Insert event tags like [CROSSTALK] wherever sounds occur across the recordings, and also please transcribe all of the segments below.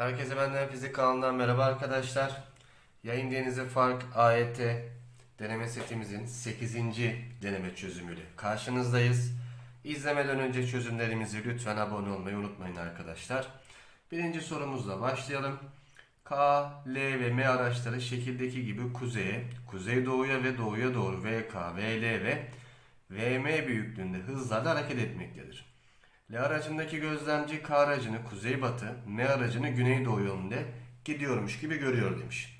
Herkese benden fizik kanalından merhaba arkadaşlar. Yayın Denizi Fark AYT deneme setimizin 8. deneme çözümüyle karşınızdayız. İzlemeden önce çözümlerimizi lütfen abone olmayı unutmayın arkadaşlar. Birinci sorumuzla başlayalım. K, L ve M araçları şekildeki gibi kuzeye, kuzeydoğuya ve doğuya doğru VK, VL ve VM büyüklüğünde hızlarla hareket etmektedir. L aracındaki gözlemci K aracını kuzeybatı, M aracını güneydoğu yönünde gidiyormuş gibi görüyor demiş.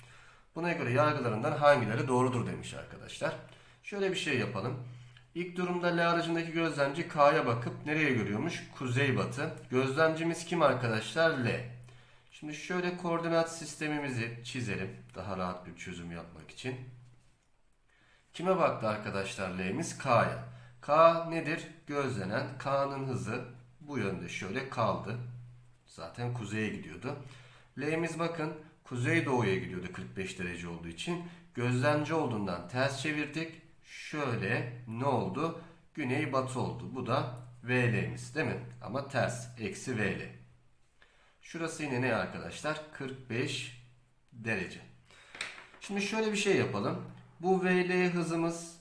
Buna göre yargılarından hangileri doğrudur demiş arkadaşlar. Şöyle bir şey yapalım. İlk durumda L aracındaki gözlemci K'ya bakıp nereye görüyormuş? Kuzeybatı. Gözlemcimiz kim arkadaşlar? L. Şimdi şöyle koordinat sistemimizi çizelim. Daha rahat bir çözüm yapmak için. Kime baktı arkadaşlar L'miz? K'ya. K nedir? Gözlenen. K'nın hızı bu yönde şöyle kaldı. Zaten kuzeye gidiyordu. L'miz bakın kuzeydoğuya gidiyordu 45 derece olduğu için. Gözlemci olduğundan ters çevirdik. Şöyle ne oldu? Güney-batı oldu. Bu da VL'miz değil mi? Ama ters. Eksi VL. Şurası yine ne arkadaşlar? 45 derece. Şimdi şöyle bir şey yapalım. Bu VL hızımız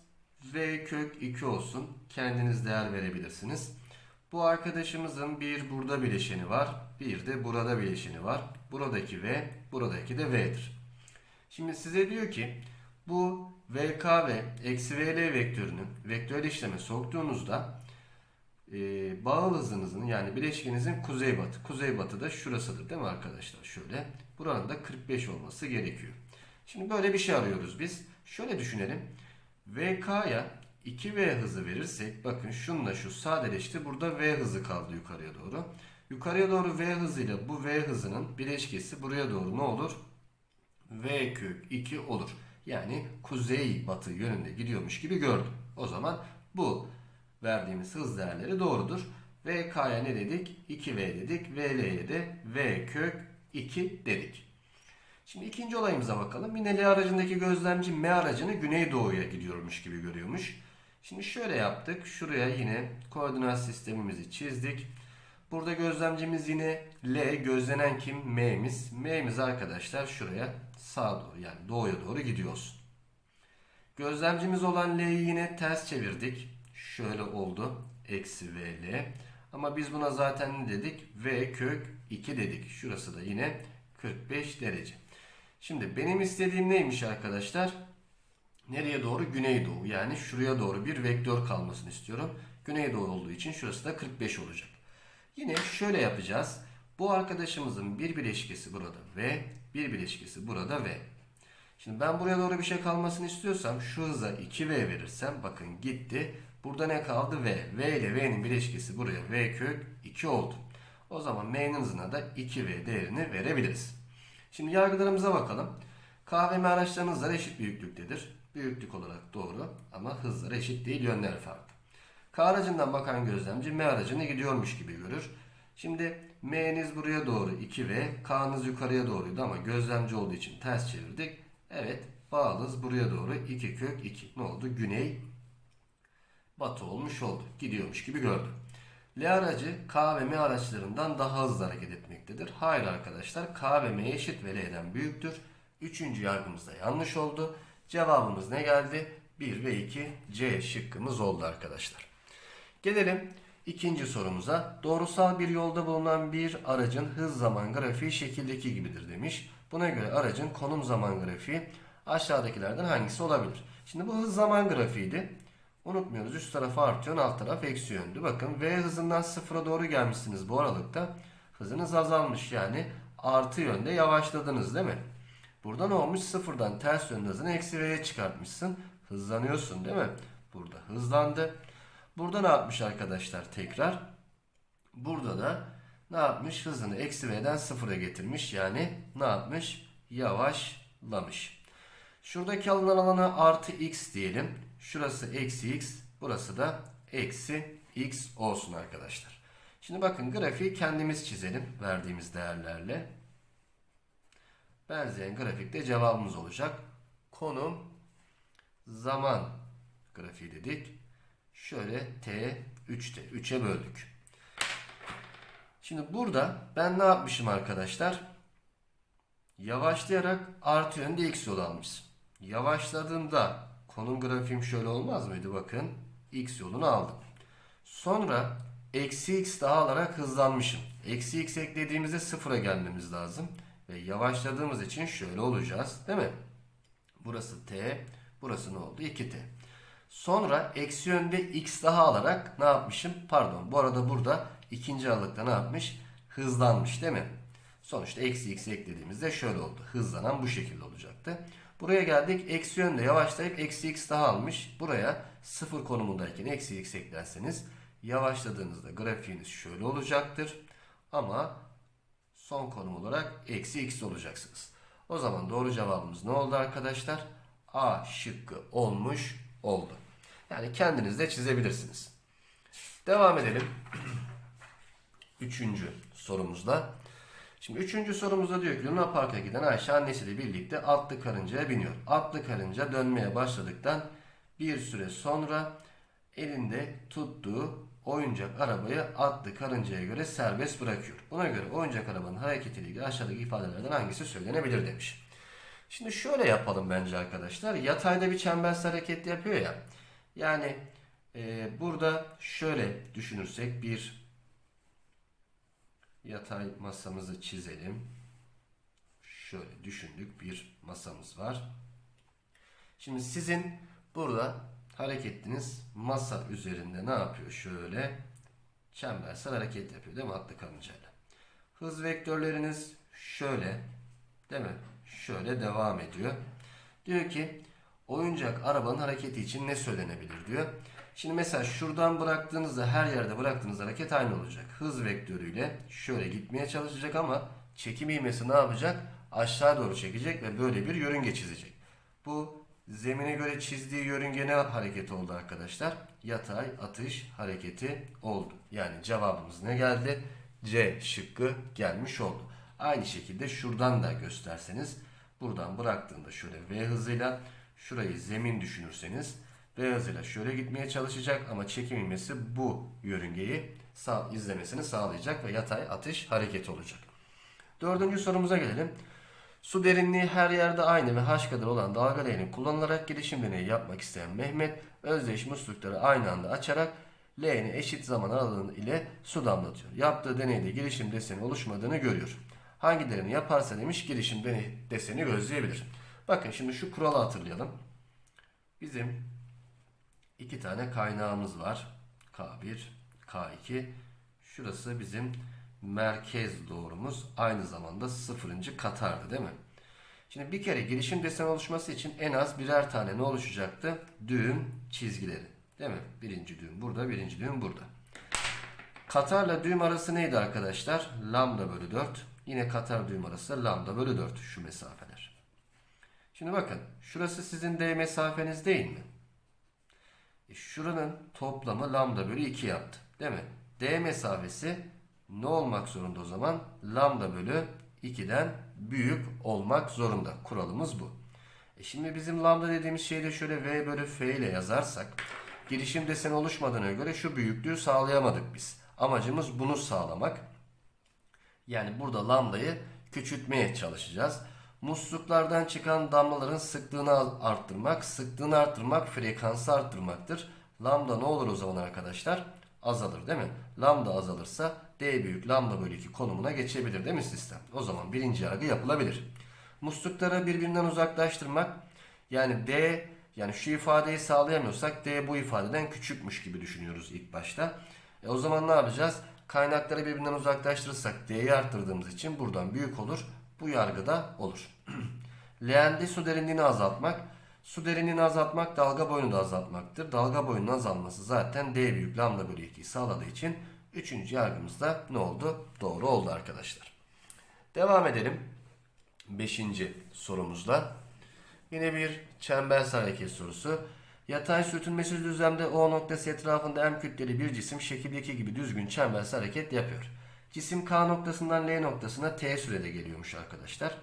V kök 2 olsun. Kendiniz değer verebilirsiniz. Bu arkadaşımızın bir burada bileşeni var. Bir de burada bileşeni var. Buradaki V, buradaki de V'dir. Şimdi size diyor ki bu VK ve eksi VL vektörünü vektör işleme soktuğunuzda e, bağıl hızınızın yani bileşikinizin kuzeybatı. Kuzeybatı da şurasıdır değil mi arkadaşlar? Şöyle. Buranın da 45 olması gerekiyor. Şimdi böyle bir şey arıyoruz biz. Şöyle düşünelim. VK'ya 2V hızı verirsek bakın şununla şu sadeleşti. Burada V hızı kaldı yukarıya doğru. Yukarıya doğru V hızıyla bu V hızının bileşkesi buraya doğru ne olur? V kök 2 olur. Yani kuzey batı yönünde gidiyormuş gibi gördüm. O zaman bu verdiğimiz hız değerleri doğrudur. VK'ya ne dedik? 2V dedik. VL'ye de V kök 2 dedik. Şimdi ikinci olayımıza bakalım. Yine L aracındaki gözlemci M aracını güneydoğuya gidiyormuş gibi görüyormuş. Şimdi şöyle yaptık. Şuraya yine koordinat sistemimizi çizdik. Burada gözlemcimiz yine L, gözlenen kim? M'miz. M'miz arkadaşlar şuraya sağa doğru yani doğuya doğru gidiyoruz. Gözlemcimiz olan L'yi yine ters çevirdik. Şöyle oldu. Eksi VL. Ama biz buna zaten ne dedik? V kök 2 dedik. Şurası da yine 45 derece. Şimdi benim istediğim neymiş arkadaşlar? Nereye doğru? Güneydoğu. Yani şuraya doğru bir vektör kalmasını istiyorum. Güneydoğu olduğu için şurası da 45 olacak. Yine şöyle yapacağız. Bu arkadaşımızın bir bileşkesi burada V, bir bileşkesi burada V. Şimdi ben buraya doğru bir şey kalmasını istiyorsam şu hıza 2V verirsem bakın gitti. Burada ne kaldı? V. V ile V'nin bileşkesi buraya V kök 2 oldu. O zaman M'nin hızına da 2V değerini verebiliriz. Şimdi yargılarımıza bakalım. K ve M araçlarının hızları eşit büyüklüktedir. Büyüklük olarak doğru ama hızları eşit değil yönleri farklı. K aracından bakan gözlemci M aracına gidiyormuş gibi görür. Şimdi M'niz buraya doğru 2V, K'nız yukarıya doğruydu ama gözlemci olduğu için ters çevirdik. Evet bağlız buraya doğru 2 kök 2. Ne oldu? Güney batı olmuş oldu. Gidiyormuş gibi gördüm. L aracı K ve M araçlarından daha hızlı hareket etmektedir. Hayır arkadaşlar K ve M eşit ve L'den büyüktür. Üçüncü yargımız da yanlış oldu. Cevabımız ne geldi? 1 ve 2 C şıkkımız oldu arkadaşlar. Gelelim ikinci sorumuza. Doğrusal bir yolda bulunan bir aracın hız zaman grafiği şekildeki gibidir demiş. Buna göre aracın konum zaman grafiği aşağıdakilerden hangisi olabilir? Şimdi bu hız zaman grafiğiydi. Unutmuyoruz üst taraf artıyor alt taraf eksi yönlü. Bakın V hızından sıfıra doğru gelmişsiniz bu aralıkta. Hızınız azalmış yani artı yönde yavaşladınız değil mi? Burada ne olmuş? Sıfırdan ters yönde hızını eksi V'ye çıkartmışsın. Hızlanıyorsun değil mi? Burada hızlandı. Burada ne yapmış arkadaşlar tekrar? Burada da ne yapmış? Hızını eksi V'den sıfıra getirmiş. Yani ne yapmış? Yavaşlamış. Şuradaki alınan alana artı x diyelim. Şurası eksi x. Burası da eksi x olsun arkadaşlar. Şimdi bakın grafiği kendimiz çizelim verdiğimiz değerlerle. Benzeyen grafikte cevabımız olacak. Konum zaman grafiği dedik. Şöyle t 3'te 3'e böldük. Şimdi burada ben ne yapmışım arkadaşlar? Yavaşlayarak artı yönde x yolu almışsın. Yavaşladığımda konum grafiğim şöyle olmaz mıydı? Bakın x yolunu aldım. Sonra eksi x daha alarak hızlanmışım. Eksi x eklediğimizde sıfıra gelmemiz lazım. Ve yavaşladığımız için şöyle olacağız. Değil mi? Burası t. Burası ne oldu? 2t. Sonra eksi yönde x daha alarak ne yapmışım? Pardon bu arada burada ikinci aralıkta ne yapmış? Hızlanmış değil mi? Sonuçta eksi x eklediğimizde şöyle oldu. Hızlanan bu şekilde olacaktı. Buraya geldik. Eksi yönde yavaşlayıp eksi x daha almış. Buraya sıfır konumundayken eksi x eklerseniz yavaşladığınızda grafiğiniz şöyle olacaktır. Ama son konum olarak eksi x olacaksınız. O zaman doğru cevabımız ne oldu arkadaşlar? A şıkkı olmuş oldu. Yani kendiniz de çizebilirsiniz. Devam edelim. Üçüncü sorumuzda. Şimdi üçüncü sorumuzda diyor ki Luna Park'a giden Ayşe annesiyle birlikte atlı karıncaya biniyor. Atlı karınca dönmeye başladıktan bir süre sonra elinde tuttuğu oyuncak arabayı atlı karıncaya göre serbest bırakıyor. Buna göre oyuncak arabanın hareketiyle ilgili aşağıdaki ifadelerden hangisi söylenebilir demiş. Şimdi şöyle yapalım bence arkadaşlar. Yatayda bir çembersel hareket yapıyor ya. Yani e, burada şöyle düşünürsek bir yatay masamızı çizelim. Şöyle düşündük bir masamız var. Şimdi sizin burada hareketiniz masa üzerinde ne yapıyor? Şöyle çembersel hareket yapıyor değil mi atlı karıncayla? Hız vektörleriniz şöyle değil mi? Şöyle devam ediyor. Diyor ki oyuncak arabanın hareketi için ne söylenebilir diyor. Şimdi mesela şuradan bıraktığınızda her yerde bıraktığınız hareket aynı olacak. Hız vektörüyle şöyle gitmeye çalışacak ama çekim ivmesi ne yapacak? Aşağı doğru çekecek ve böyle bir yörünge çizecek. Bu zemine göre çizdiği yörünge ne hareketi oldu arkadaşlar? Yatay atış hareketi oldu. Yani cevabımız ne geldi? C şıkkı gelmiş oldu. Aynı şekilde şuradan da gösterseniz buradan bıraktığında şöyle V hızıyla şurayı zemin düşünürseniz V hızıyla şöyle gitmeye çalışacak ama çekim ivmesi bu yörüngeyi sağ, izlemesini sağlayacak ve yatay atış hareketi olacak. Dördüncü sorumuza gelelim. Su derinliği her yerde aynı ve h kadar olan dalga leğeni kullanılarak girişim deneyi yapmak isteyen Mehmet özdeş muslukları aynı anda açarak leğeni eşit zaman aralığı ile su damlatıyor. Yaptığı deneyde girişim deseni oluşmadığını görüyor. Hangilerini yaparsa demiş girişim deseni gözleyebilir. Bakın şimdi şu kuralı hatırlayalım. Bizim iki tane kaynağımız var. K1, K2. Şurası bizim merkez doğrumuz. Aynı zamanda sıfırıncı katardı değil mi? Şimdi bir kere girişim deseni oluşması için en az birer tane ne oluşacaktı? Düğüm çizgileri. Değil mi? Birinci düğüm burada, birinci düğüm burada. Katarla düğüm arası neydi arkadaşlar? Lambda bölü 4. Yine katar düğüm arası lambda bölü 4 şu mesafeler. Şimdi bakın şurası sizin D mesafeniz değil mi? E şuranın toplamı lambda bölü 2 yaptı. Değil mi? D mesafesi ne olmak zorunda o zaman? Lambda bölü 2'den büyük olmak zorunda. Kuralımız bu. E şimdi bizim lambda dediğimiz şeyi de şöyle V bölü F ile yazarsak girişim deseni oluşmadığına göre şu büyüklüğü sağlayamadık biz. Amacımız bunu sağlamak. Yani burada lambdayı küçültmeye çalışacağız. Musluklardan çıkan damlaların sıklığını arttırmak, sıklığını arttırmak frekansı arttırmaktır. Lambda ne olur o zaman arkadaşlar? Azalır değil mi? Lambda azalırsa D büyük lambda bölü 2 konumuna geçebilir değil mi sistem? O zaman birinci yargı yapılabilir. Muslukları birbirinden uzaklaştırmak yani D yani şu ifadeyi sağlayamıyorsak D bu ifadeden küçükmüş gibi düşünüyoruz ilk başta. E o zaman ne yapacağız? Kaynakları birbirinden uzaklaştırırsak D'yi arttırdığımız için buradan büyük olur. Bu yargıda olur. [CLEARS THROAT] Leğende su derinliğini azaltmak. Su derinliğini azaltmak dalga boyunu da azaltmaktır. Dalga boyunun azalması zaten D büyük lambda bölü 2'yi sağladığı için üçüncü yargımızda ne oldu? Doğru oldu arkadaşlar. Devam edelim. Beşinci sorumuzla. Yine bir çembersel hareket sorusu. Yatay sürtünmesiz düzlemde O noktası etrafında M kütleli bir cisim şekildeki gibi düzgün çembersel hareket yapıyor. Cisim K noktasından L noktasına T sürede geliyormuş arkadaşlar.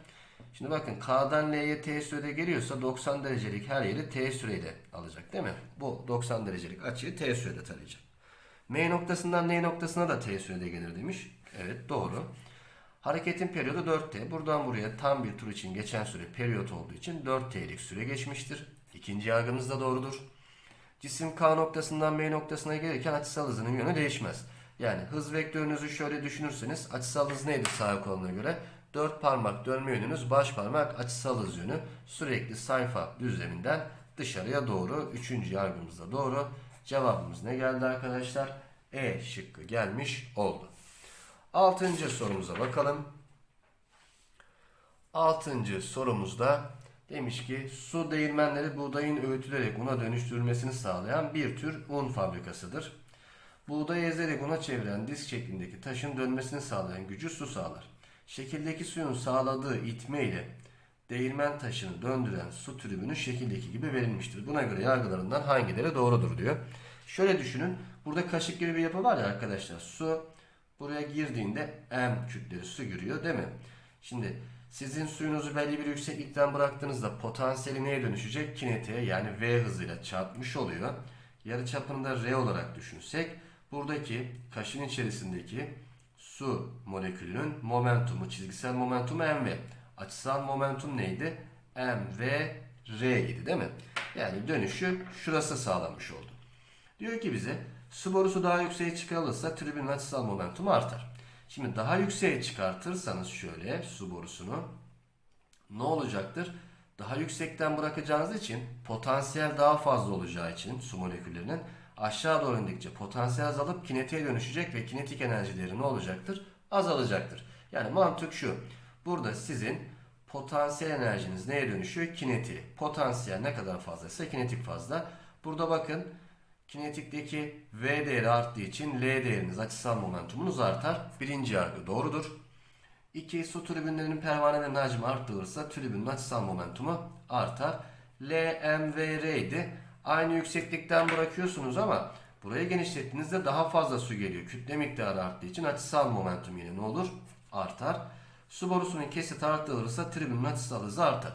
Şimdi bakın K'dan L'ye T sürede geliyorsa 90 derecelik her yeri T süreyle alacak değil mi? Bu 90 derecelik açıyı T sürede tarayacak. M noktasından N noktasına da T sürede gelir demiş. Evet doğru. Hareketin periyodu 4T. Buradan buraya tam bir tur için geçen süre periyot olduğu için 4T'lik süre geçmiştir. İkinci yargımız da doğrudur. Cisim K noktasından B noktasına gelirken açısal hızının yönü değişmez. Yani hız vektörünüzü şöyle düşünürseniz açısal hız neydi sağ koluna göre? 4 parmak dönme yönünüz baş parmak açısal hız yönü sürekli sayfa düzleminden dışarıya doğru. Üçüncü yargımız da doğru. Cevabımız ne geldi arkadaşlar? E şıkkı gelmiş oldu. Altıncı sorumuza bakalım. Altıncı sorumuzda demiş ki su değirmenleri buğdayın öğütülerek una dönüştürülmesini sağlayan bir tür un fabrikasıdır. Buğdayı ezerek una çeviren disk şeklindeki taşın dönmesini sağlayan gücü su sağlar. Şekildeki suyun sağladığı itme ile değirmen taşını döndüren su tribünü şekildeki gibi verilmiştir. Buna göre yargılarından hangileri doğrudur diyor. Şöyle düşünün. Burada kaşık gibi bir yapı var ya arkadaşlar. Su buraya girdiğinde M kütleli su giriyor değil mi? Şimdi sizin suyunuzu belli bir yükseklikten bıraktığınızda potansiyeli neye dönüşecek? Kinetiğe yani V hızıyla çarpmış oluyor. Yarı çapını da R olarak düşünsek buradaki kaşın içerisindeki su molekülünün momentumu, çizgisel momentumu mv. Açısal momentum neydi? mv r idi değil mi? Yani dönüşü şurası sağlanmış oldu. Diyor ki bize su borusu daha yükseğe çıkarılırsa tribünün açısal momentumu artar. Şimdi daha yükseğe çıkartırsanız şöyle su borusunu ne olacaktır? Daha yüksekten bırakacağınız için potansiyel daha fazla olacağı için su moleküllerinin aşağı doğru indikçe potansiyel azalıp kinetiğe dönüşecek ve kinetik enerjileri ne olacaktır? Azalacaktır. Yani mantık şu. Burada sizin potansiyel enerjiniz neye dönüşüyor? Kinetiğe. Potansiyel ne kadar fazlaysa kinetik fazla. Burada bakın kinetikteki V değeri arttığı için L değeriniz açısal momentumunuz artar. Birinci yargı doğrudur. 2. Su tribünlerinin pervanelerinin hacmi arttırılırsa tribünün açısal momentumu artar. L, M ve R idi. Aynı yükseklikten bırakıyorsunuz ama burayı genişlettiğinizde daha fazla su geliyor. Kütle miktarı arttığı için açısal momentum yine ne olur? Artar. Su borusunun kesiti arttırılırsa tribünün açısal hızı artar.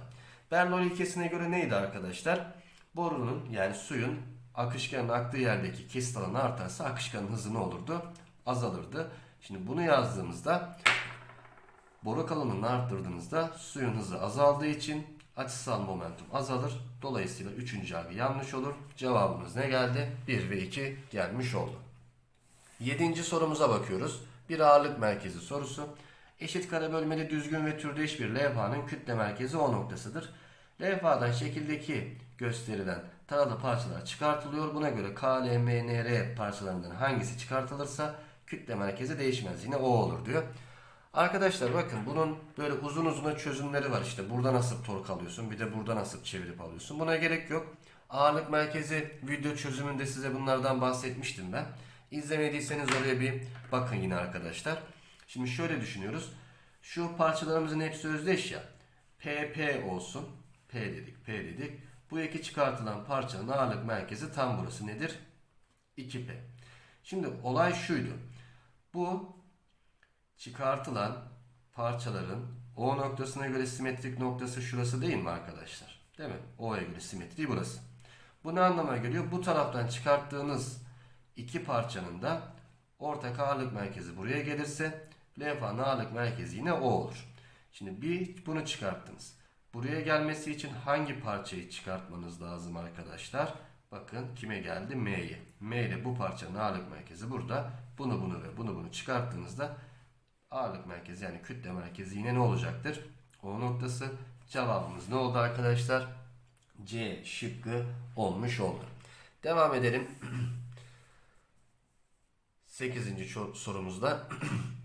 Bernoulli ilkesine göre neydi arkadaşlar? Borunun yani suyun akışkanın aktığı yerdeki kesit alanı artarsa akışkanın hızı ne olurdu? Azalırdı. Şimdi bunu yazdığımızda boru kalınlığını arttırdığınızda suyun hızı azaldığı için açısal momentum azalır. Dolayısıyla 3. yargı yanlış olur. Cevabımız ne geldi? 1 ve 2 gelmiş oldu. 7. sorumuza bakıyoruz. Bir ağırlık merkezi sorusu. Eşit kare bölmeli düzgün ve türdeş bir levhanın kütle merkezi O noktasıdır. Levhadan şekildeki gösterilen taralı parçalar çıkartılıyor. Buna göre K, L, M, N, R parçalarından hangisi çıkartılırsa kütle merkezi değişmez. Yine O olur diyor. Arkadaşlar bakın bunun böyle uzun uzun çözümleri var. İşte buradan asıp tork alıyorsun. Bir de buradan asıp çevirip alıyorsun. Buna gerek yok. Ağırlık merkezi video çözümünde size bunlardan bahsetmiştim ben. İzlemediyseniz oraya bir bakın yine arkadaşlar. Şimdi şöyle düşünüyoruz. Şu parçalarımızın hepsi özdeş ya. PP olsun. P dedik, P dedik. Bu iki çıkartılan parçanın ağırlık merkezi tam burası nedir? 2P. Şimdi olay şuydu. Bu çıkartılan parçaların O noktasına göre simetrik noktası şurası değil mi arkadaşlar? Değil mi? O'ya göre simetri burası. Bu ne anlama geliyor? Bu taraftan çıkarttığınız iki parçanın da ortak ağırlık merkezi buraya gelirse levhanın ağırlık merkezi yine O olur. Şimdi bir bunu çıkarttınız. Buraya gelmesi için hangi parçayı çıkartmanız lazım arkadaşlar? Bakın kime geldi? M'ye. M ile bu parçanın ağırlık merkezi burada. Bunu bunu ve bunu bunu çıkarttığınızda ağırlık merkezi yani kütle merkezi yine ne olacaktır? O noktası. Cevabımız ne oldu arkadaşlar? C şıkkı olmuş oldu. Devam edelim. [CLEARS THROAT] 8. sorumuzda [CLEARS THROAT]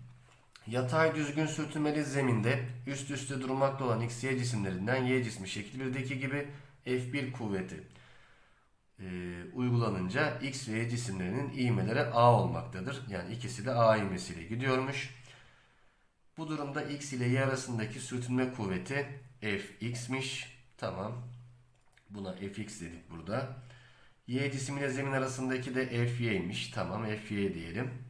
Yatay düzgün sürtünmeli zeminde üst üste durmakta olan X, Y cisimlerinden Y cismi şekil 1'deki gibi F1 kuvveti e, uygulanınca X ve Y cisimlerinin ivmeleri A olmaktadır. Yani ikisi de A ivmesiyle gidiyormuş. Bu durumda X ile Y arasındaki sürtünme kuvveti Fx'miş. Tamam. Buna Fx dedik burada. Y cismiyle zemin arasındaki de Fy'ymiş. Tamam Fy diyelim.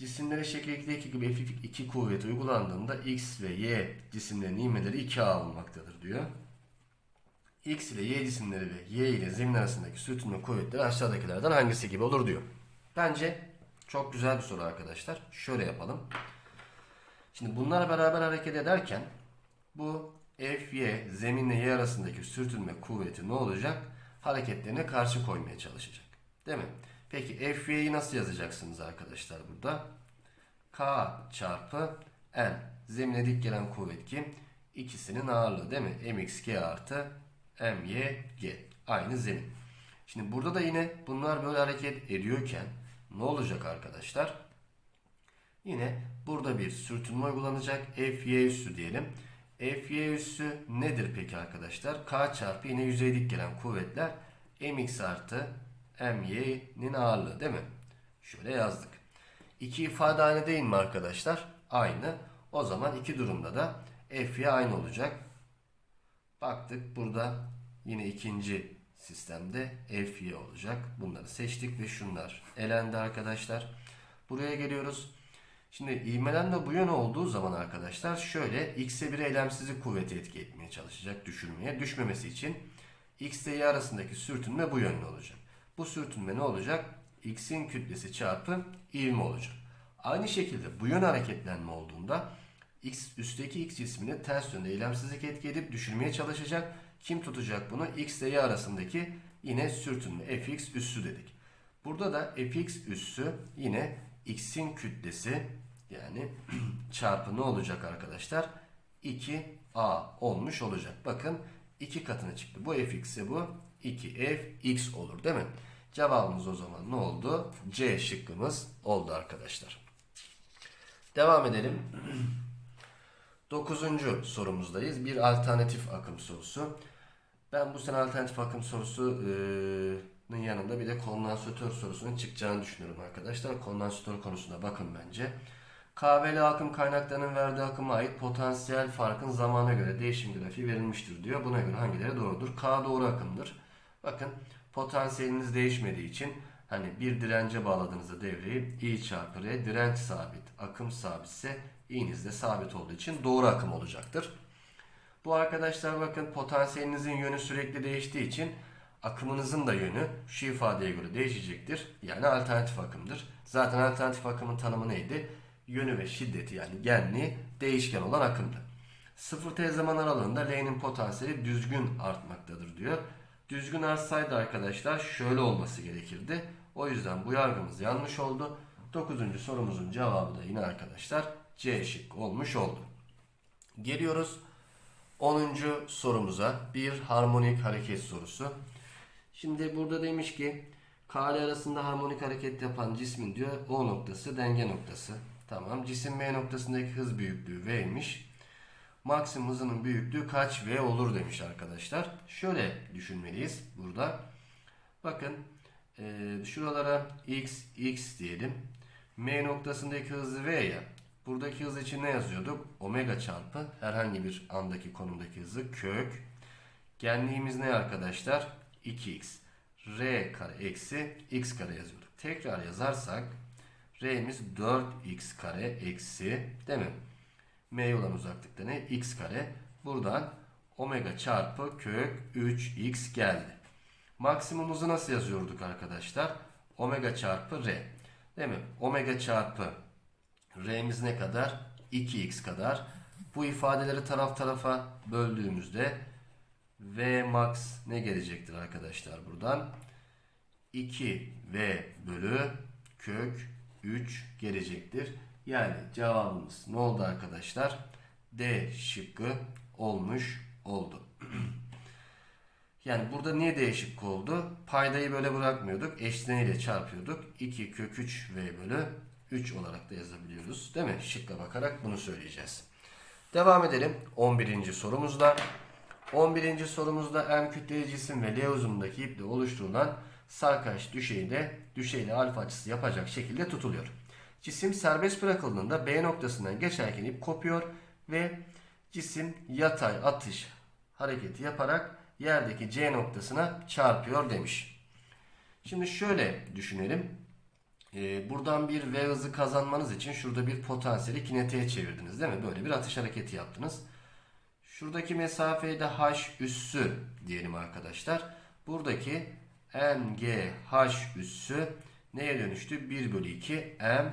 Cisimlere şekil 2'deki gibi F2 kuvveti uygulandığında X ve Y cisimlerinin ivmeleri 2A olmaktadır diyor. X ile Y cisimleri ve Y ile zemin arasındaki sürtünme kuvvetleri aşağıdakilerden hangisi gibi olur diyor. Bence çok güzel bir soru arkadaşlar. Şöyle yapalım. Şimdi bunlar beraber hareket ederken bu Fy zeminle y arasındaki sürtünme kuvveti ne olacak? Hareketlerine karşı koymaya çalışacak. Değil mi? Peki Fy'yi nasıl yazacaksınız arkadaşlar burada? K çarpı N. Zemine dik gelen kuvvet kim? İkisinin ağırlığı değil mi? Mxg artı Myg. Aynı zemin. Şimdi burada da yine bunlar böyle hareket ediyorken ne olacak arkadaşlar? Yine burada bir sürtünme uygulanacak. Fy üssü diyelim. Fy üssü nedir peki arkadaşlar? K çarpı yine yüzey dik gelen kuvvetler mx artı my'nin ağırlığı değil mi? Şöyle yazdık. İki ifade aynı değil mi arkadaşlar? Aynı. O zaman iki durumda da Fy aynı olacak. Baktık burada yine ikinci sistemde Fy olacak. Bunları seçtik ve şunlar elendi arkadaşlar. Buraya geliyoruz. Şimdi ivmelenme bu yöne olduğu zaman arkadaşlar şöyle x'e bir eylemsizlik kuvveti etki etmeye çalışacak düşürmeye. Düşmemesi için x ile y arasındaki sürtünme bu yönlü olacak. Bu sürtünme ne olacak? x'in kütlesi çarpı ivme olacak. Aynı şekilde bu yön hareketlenme olduğunda x üstteki x cismini ters yönde eylemsizlik etki edip düşürmeye çalışacak. Kim tutacak bunu? x ile y arasındaki yine sürtünme fx üssü dedik. Burada da fx üssü yine x'in kütlesi yani [CLEARS THROAT] çarpı ne olacak arkadaşlar? 2a olmuş olacak. Bakın 2 katına çıktı. Bu fx'e bu 2fx olur değil mi? Cevabımız o zaman ne oldu? C şıkkımız oldu arkadaşlar. Devam edelim. [CLEARS THROAT] Dokuzuncu sorumuzdayız. Bir alternatif akım sorusu. Ben bu sene alternatif akım sorusunun yanında bir de kondansatör sorusunun çıkacağını düşünüyorum arkadaşlar. Kondansatör konusuna bakın bence. KVL akım kaynaklarının verdiği akıma ait potansiyel farkın zamana göre değişim grafiği verilmiştir diyor. Buna göre hangileri doğrudur? K doğru akımdır. Bakın potansiyeliniz değişmediği için hani bir dirence bağladığınızda devreyi I çarpı R direnç sabit, akım sabitse i'niz de sabit olduğu için doğru akım olacaktır. Bu arkadaşlar bakın potansiyelinizin yönü sürekli değiştiği için akımınızın da yönü şu ifadeye göre değişecektir. Yani alternatif akımdır. Zaten alternatif akımın tanımı neydi? Yönü ve şiddeti yani genliği değişken olan akımdı. 0 t zaman aralığında L'nin potansiyeli düzgün artmaktadır diyor. Düzgün artsaydı arkadaşlar şöyle olması gerekirdi. O yüzden bu yargımız yanlış oldu. 9. sorumuzun cevabı da yine arkadaşlar C şık olmuş oldu. Geliyoruz 10. sorumuza bir harmonik hareket sorusu. Şimdi burada demiş ki K ile arasında harmonik hareket yapan cismin diyor O noktası denge noktası. Tamam cisim M noktasındaki hız büyüklüğü V'ymiş. Maksimum hızının büyüklüğü kaç V olur demiş arkadaşlar. Şöyle düşünmeliyiz burada. Bakın e, şuralara x, x diyelim. M noktasındaki hız V ya. Buradaki hız için ne yazıyorduk? Omega çarpı herhangi bir andaki konumdaki hızı kök. Genliğimiz ne arkadaşlar? 2x. R kare eksi x kare yazıyorduk. Tekrar yazarsak R'miz 4x kare eksi değil mi? M'ye olan uzaklıkta ne? x kare. Buradan omega çarpı kök 3x geldi. Maksimumuzu nasıl yazıyorduk arkadaşlar? Omega çarpı R. Değil mi? Omega çarpı R'miz ne kadar? 2x kadar. Bu ifadeleri taraf tarafa böldüğümüzde V max ne gelecektir arkadaşlar buradan? 2V bölü kök 3 gelecektir. Yani cevabımız ne oldu arkadaşlar? D şıkkı olmuş oldu. [CLEARS THROAT] yani burada niye D şıkkı oldu? Paydayı böyle bırakmıyorduk. Eşleniyle çarpıyorduk. 2 kök 3 V bölü 3 olarak da yazabiliyoruz. Değil mi? Şıkka bakarak bunu söyleyeceğiz. Devam edelim 11. sorumuzda. 11. sorumuzda M kütleli cisim ve L uzunluğundaki iple oluşturulan sarkaç düşeyde düşeyle alfa açısı yapacak şekilde tutuluyor. Cisim serbest bırakıldığında B noktasından geçerken ip kopuyor ve cisim yatay atış hareketi yaparak yerdeki C noktasına çarpıyor demiş. Şimdi şöyle düşünelim. Ee, buradan bir V hızı kazanmanız için şurada bir potansiyeli kinetiğe çevirdiniz değil mi? Böyle bir atış hareketi yaptınız. Şuradaki mesafeyi de H üssü diyelim arkadaşlar. Buradaki MGH üssü neye dönüştü? 1 bölü 2 M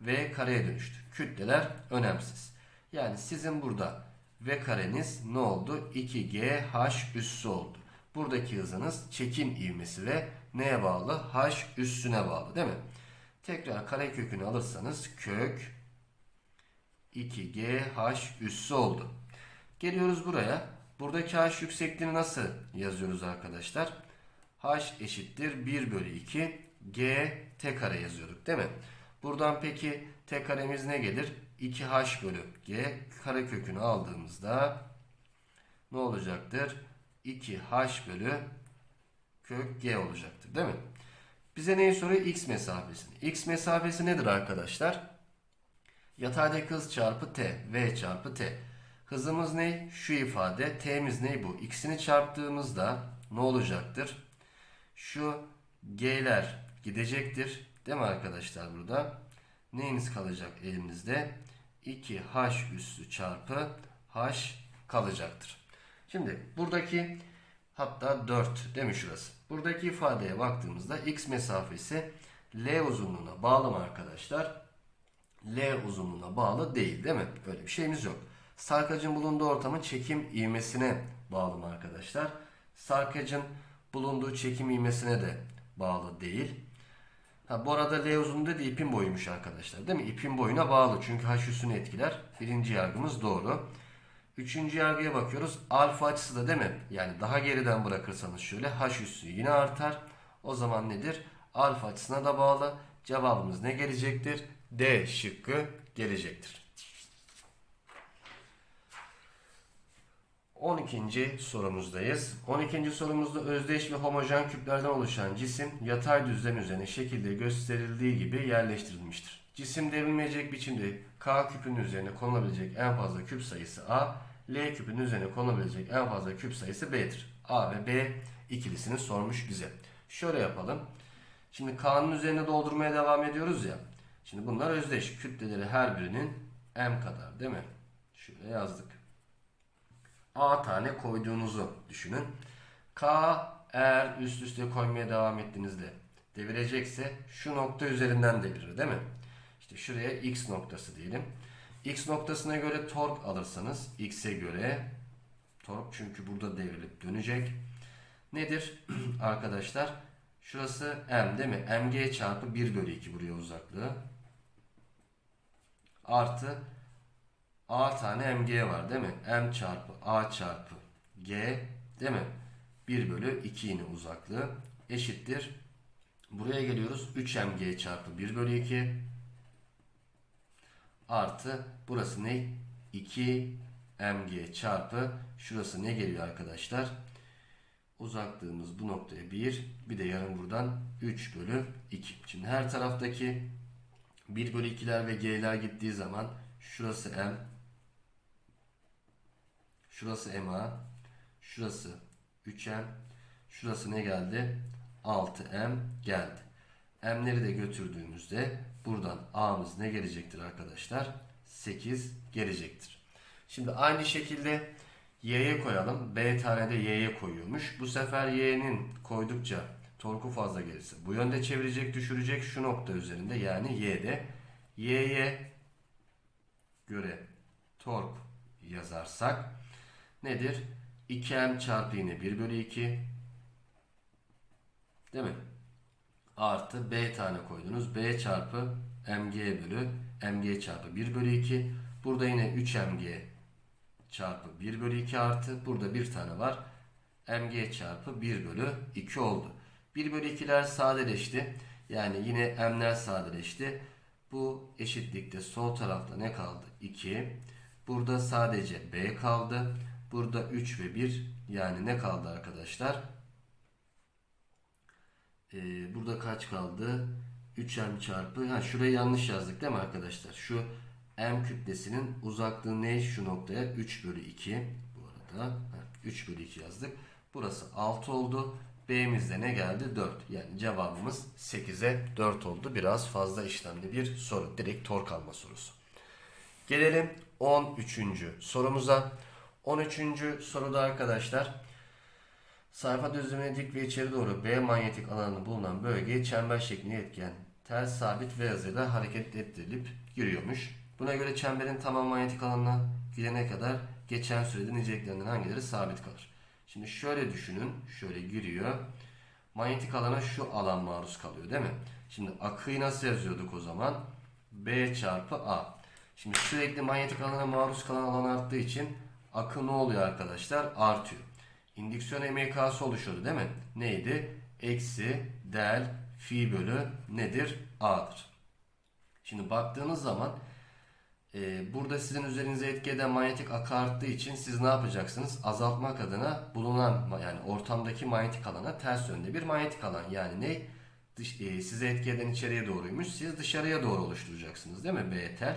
V kareye dönüştü. Kütleler önemsiz. Yani sizin burada V kareniz ne oldu? 2GH üssü oldu. Buradaki hızınız çekim ivmesi ve neye bağlı? H üssüne bağlı değil mi? Tekrar kare kökünü alırsanız kök 2GH üssü oldu. Geliyoruz buraya. Buradaki H yüksekliğini nasıl yazıyoruz arkadaşlar? H eşittir 1 bölü 2 G T kare yazıyorduk değil mi? Buradan peki T karemiz ne gelir? 2H bölü G kare kökünü aldığımızda ne olacaktır? 2H bölü kök G olacaktır değil mi? Bize neyi soruyor? X mesafesini. X mesafesi nedir arkadaşlar? Yataydaki hız çarpı T. V çarpı T. Hızımız ne? Şu ifade. T'miz ne bu? X'ini çarptığımızda ne olacaktır? Şu G'ler gidecektir. Değil mi arkadaşlar burada? Neyiniz kalacak elimizde? 2H üssü çarpı H kalacaktır. Şimdi buradaki hatta 4 değil şurası? Buradaki ifadeye baktığımızda X mesafesi L uzunluğuna bağlı mı arkadaşlar? L uzunluğuna bağlı değil değil mi? Böyle bir şeyimiz yok. Sarkacın bulunduğu ortamın çekim ivmesine bağlı mı arkadaşlar? Sarkacın bulunduğu çekim ivmesine de bağlı değil. Ha, bu arada L uzunluğu da ipin boyuymuş arkadaşlar. Değil mi? İpin boyuna bağlı. Çünkü H üssünü etkiler. Birinci yargımız doğru. Üçüncü yargıya bakıyoruz. Alfa açısı da değil mi? Yani daha geriden bırakırsanız şöyle H üssü yine artar. O zaman nedir? Alfa açısına da bağlı. Cevabımız ne gelecektir? D şıkkı gelecektir. 12. sorumuzdayız. 12. sorumuzda özdeş ve homojen küplerden oluşan cisim yatay düzlem üzerine şekilde gösterildiği gibi yerleştirilmiştir. Cisim devrilmeyecek biçimde K küpünün üzerine konulabilecek en fazla küp sayısı A, L küpünün üzerine konulabilecek en fazla küp sayısı B'dir. A ve B ikilisini sormuş bize. Şöyle yapalım. Şimdi K'nın üzerine doldurmaya devam ediyoruz ya. Şimdi bunlar özdeş. Kütleleri her birinin M kadar değil mi? Şöyle yazdık. A tane koyduğunuzu düşünün. K eğer üst üste koymaya devam ettiğinizde devirecekse şu nokta üzerinden devirir değil mi? İşte şuraya X noktası diyelim. X noktasına göre tork alırsanız X'e göre tork çünkü burada devrilip dönecek. Nedir [CLEARS THROAT] arkadaşlar? Şurası M değil mi? mg çarpı 1 bölü 2 buraya uzaklığı. Artı A tane mg var değil mi? M çarpı A çarpı G değil mi? 1 bölü 2 yine uzaklığı eşittir. Buraya geliyoruz. 3 mg çarpı 1 bölü 2 artı burası ne? 2 mg çarpı şurası ne geliyor arkadaşlar? Uzaklığımız bu noktaya 1 bir de yarım buradan 3 bölü 2. Şimdi her taraftaki 1 bölü 2'ler ve g'ler gittiği zaman şurası m şurası ma şurası 3m şurası ne geldi? 6m geldi. M'leri de götürdüğümüzde buradan A'mız ne gelecektir arkadaşlar? 8 gelecektir. Şimdi aynı şekilde Y'ye koyalım. B tane de Y'ye koyuyormuş. Bu sefer Y'nin koydukça torku fazla gelirse bu yönde çevirecek düşürecek şu nokta üzerinde yani Y'de. Y'ye göre tork yazarsak nedir? 2M çarpı yine 1 bölü 2 değil mi? Artı B tane koydunuz. B çarpı mg bölü mg çarpı 1 bölü 2. Burada yine 3 mg çarpı 1 bölü 2 artı. Burada bir tane var. mg çarpı 1 bölü 2 oldu. 1 bölü 2'ler sadeleşti. Yani yine m'ler sadeleşti. Bu eşitlikte sol tarafta ne kaldı? 2. Burada sadece b kaldı. Burada 3 ve 1 yani ne kaldı arkadaşlar? Ee, burada kaç kaldı? 3m çarpı. Ha şurayı yanlış yazdık değil mi arkadaşlar? Şu m kütlesinin uzaklığı ne şu noktaya? 3 bölü 2. Bu arada ha, 3 bölü 2 yazdık. Burası 6 oldu. B'mizde ne geldi? 4. Yani cevabımız 8'e 4 oldu. Biraz fazla işlemli bir soru. Direkt tork alma sorusu. Gelelim 13. sorumuza. 13. soruda arkadaşlar sayfa düzlemine dik ve içeri doğru B manyetik alanı bulunan bölgeye çember şeklinde etken ters sabit V hızıyla hareket ettirilip giriyormuş. Buna göre çemberin tamam manyetik alanına gidene kadar geçen sürede niceliklerinden hangileri sabit kalır? Şimdi şöyle düşünün. Şöyle giriyor. Manyetik alana şu alan maruz kalıyor değil mi? Şimdi akıyı nasıl yazıyorduk o zaman? B çarpı A. Şimdi sürekli manyetik alana maruz kalan alan arttığı için akı ne oluyor arkadaşlar? Artıyor. İndüksiyon EMK'sı oluşuyordu değil mi? Neydi? Eksi del fi bölü nedir? A'dır. Şimdi baktığınız zaman e, burada sizin üzerinize etki eden manyetik akı arttığı için siz ne yapacaksınız? Azaltmak adına bulunan yani ortamdaki manyetik alana ters yönde bir manyetik alan yani ne? Dış, e, size etki eden içeriye doğruymuş. Siz dışarıya doğru oluşturacaksınız değil mi? B tel.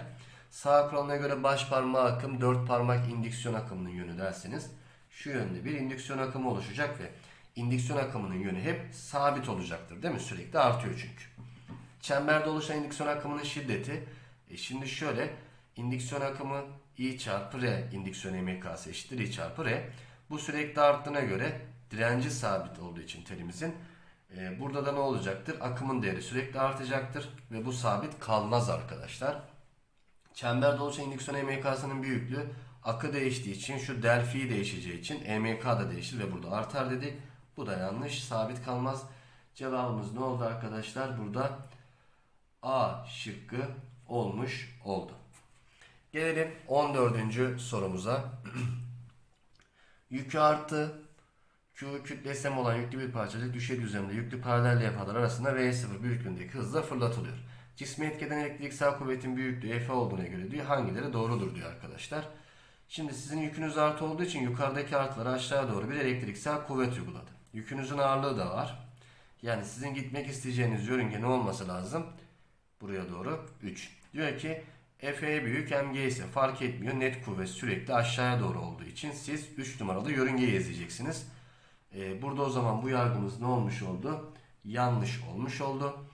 Sağ kuralına göre baş parmağı akım dört parmak indüksiyon akımının yönü derseniz şu yönde bir indüksiyon akımı oluşacak ve indüksiyon akımının yönü hep sabit olacaktır değil mi? Sürekli artıyor çünkü. Çemberde oluşan indüksiyon akımının şiddeti e şimdi şöyle indüksiyon akımı I çarpı R indüksiyon EMK'sı eşittir I çarpı R. Bu sürekli arttığına göre direnci sabit olduğu için telimizin e, burada da ne olacaktır? Akımın değeri sürekli artacaktır ve bu sabit kalmaz arkadaşlar. Çemberde oluşan indüksiyon EMK'sının büyüklüğü akı değiştiği için şu delfi değişeceği için EMK da değişir ve burada artar dedik. Bu da yanlış. Sabit kalmaz. Cevabımız ne oldu arkadaşlar? Burada A şıkkı olmuş oldu. Gelelim 14. sorumuza. [CLEARS THROAT] Yükü artı Q kütlesi olan yüklü bir parçacık düşey düzlemde yüklü paralel levhalar arasında V0 büyüklüğündeki hızla fırlatılıyor. Cismi etkeden elektriksel kuvvetin büyüklüğü F olduğuna göre diyor hangileri doğrudur diyor arkadaşlar. Şimdi sizin yükünüz artı olduğu için yukarıdaki artılara aşağı doğru bir elektriksel kuvvet uyguladı. Yükünüzün ağırlığı da var. Yani sizin gitmek isteyeceğiniz yörünge ne olması lazım? Buraya doğru 3. Diyor ki Fe büyük mg ise fark etmiyor. Net kuvvet sürekli aşağıya doğru olduğu için siz 3 numaralı yörüngeyi izleyeceksiniz. Ee, burada o zaman bu yargımız ne olmuş oldu? Yanlış olmuş oldu.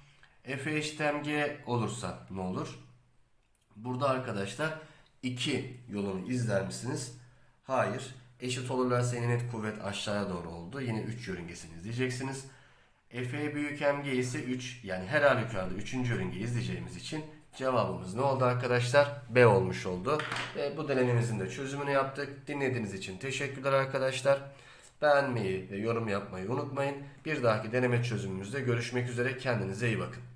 F olursa ne olur? Burada arkadaşlar iki yolunu izler misiniz? Hayır. Eşit olurlarsa yine net kuvvet aşağıya doğru oldu. Yine 3 yörüngesini izleyeceksiniz. F büyük mg ise 3 yani her halükarda 3. yörüngeyi izleyeceğimiz için cevabımız ne oldu arkadaşlar? B olmuş oldu. Ve bu denememizin de çözümünü yaptık. Dinlediğiniz için teşekkürler arkadaşlar. Beğenmeyi ve yorum yapmayı unutmayın. Bir dahaki deneme çözümümüzde görüşmek üzere. Kendinize iyi bakın.